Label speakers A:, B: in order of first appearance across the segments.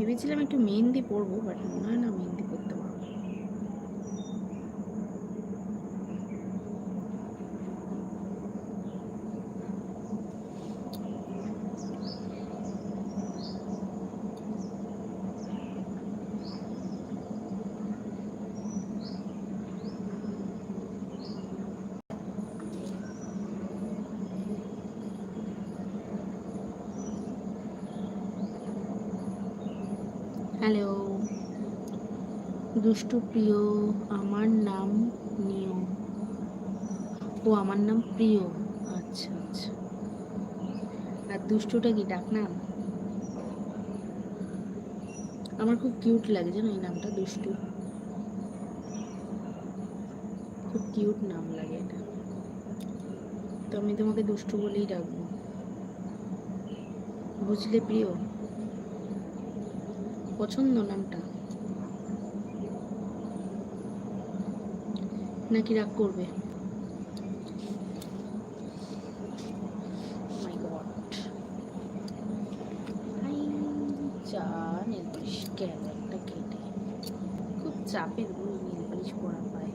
A: ভেবেছিলাম একটু মেহেন্দি পরবো বাট হয় না মেহেন্দি পরতে পারব হ্যালো। দুষ্টু প্রিয়, আমার নাম নিও ও, আমার নাম প্রিয়। আচ্ছা আচ্ছা। আর দুষ্টুটা কি ডাক নাম? আমার খুব কিউট লাগে, জানো এই নামটা, দুষ্টু। খুব কিউট নাম লাগে এটা। তো আমি তোমাকে দুষ্টু বলেই ডাকবো। বুঝলে প্রিয়? পছন্দ নামটা? নাকি রাগ করবে? চা নীল পালিশ কেন একটা কেটে খুব চাপের নেল পালিশ পরা পায়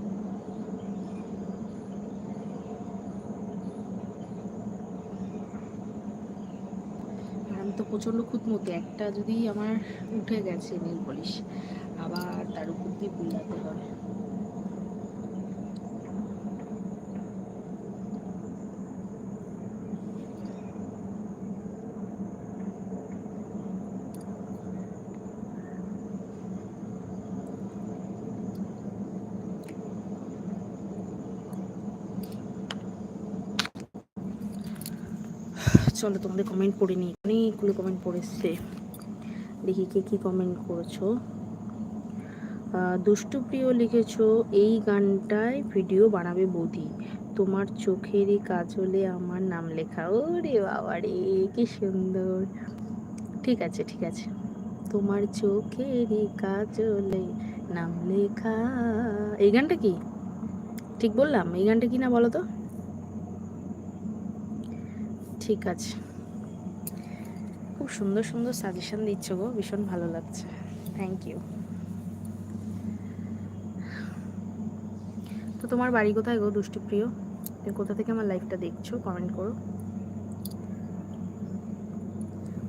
A: আর আমি তো প্রচণ্ড খুঁতমুতে। একটা যদি আমার উঠে গেছে নেল পলিশ আবার তার উপর দিয়ে বুলাতে হয়। চলো তোমাদের কমেন্ট পড়ে নিই অনেকগুলো কমেন্ট পড়েছে। দেখি কে কী কমেন্ট করেছ। দুষ্টুপ্রিয় লিখেছো, এই গানটায় ভিডিও বানাবে বৌদি। তোমার চোখেরই কাজলে আমার নাম লেখা। ওরে বাবা রে, কি সুন্দর। ঠিক আছে ঠিক আছে। তোমার চোখেরই কাজলে নাম লেখা। এই গানটা কি? ঠিক বললাম? এই গানটা কি না বলো তো? ঠিক আছে। খুব সুন্দর সুন্দর সাজেশন দিচ্ছ গো, ভীষণ ভালো লাগছে। থ্যাংক ইউ তো তোমার বাড়ি কোথায় গো দুষ্টুপ্রিয় তুমি কোথা থেকে আমার লাইফটা দেখছ? কমেন্ট করো।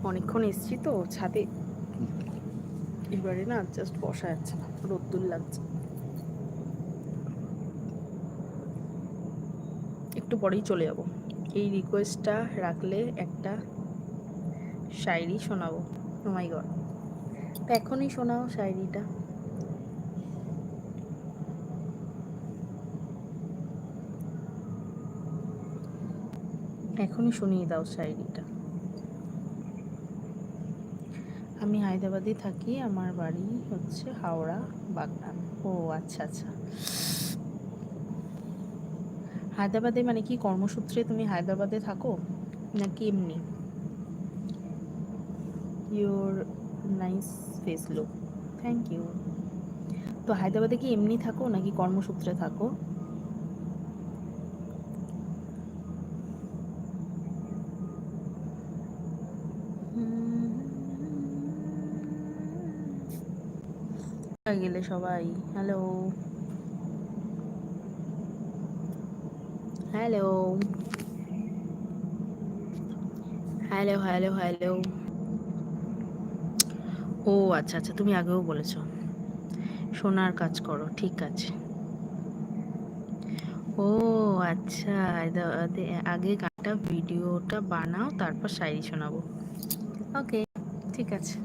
A: অনেকক্ষণ এসছি তো, ছাদে। এবারে না জাস্ট বসা যাচ্ছে না, রোদ্দুর লাগছে। একটু পরেই চলে যাব। এই রিকোয়েস্টটা রাখলে একটা শায়রি শোনাবো। ও মাই গড তো এখনই শোনাও শায়রিটা। এখনই শুনিয়ে দাও শায়রিটা। আমি হায়দ্রাবাদে থাকি, আমার বাড়ি হচ্ছে হাওড়া, বাগনান। ও আচ্ছা আচ্ছা। হায়দ্রাবাদে মানে কি কর্মসূত্রে তুমি হায়দ্রাবাদে থাকো নাকি এমনি? Your nice face look thank you তো হায়দ্রাবাদে কি এমনি থাকো নাকি কর্মসূত্রে থাকো? গেলে সবাই। Hello hello hello hello hello ও আচ্ছা আচ্ছা তুমি আগেও বলেছ। সোনার কাজ করো, ঠিক আছে। ও আচ্ছা আগে গানটা, ভিডিওটা বানাও, তারপর শায়রি শোনাবো। ওকে, ঠিক আছে।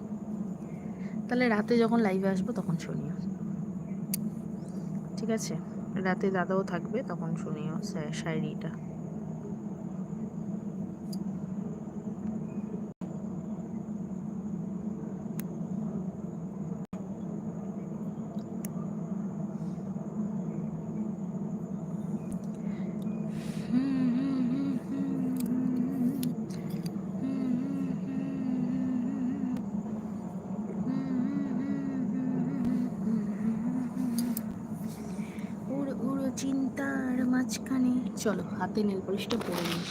A: তাহলে রাতে যখন লাইভে আসব, তখন শুনিও। ঠিক আছে? রাতে দাদাও থাকবে তখন শুনিও শায়রিটা। মাঝখানে। চলো হাতে নেল পলিশটা পরে নিই।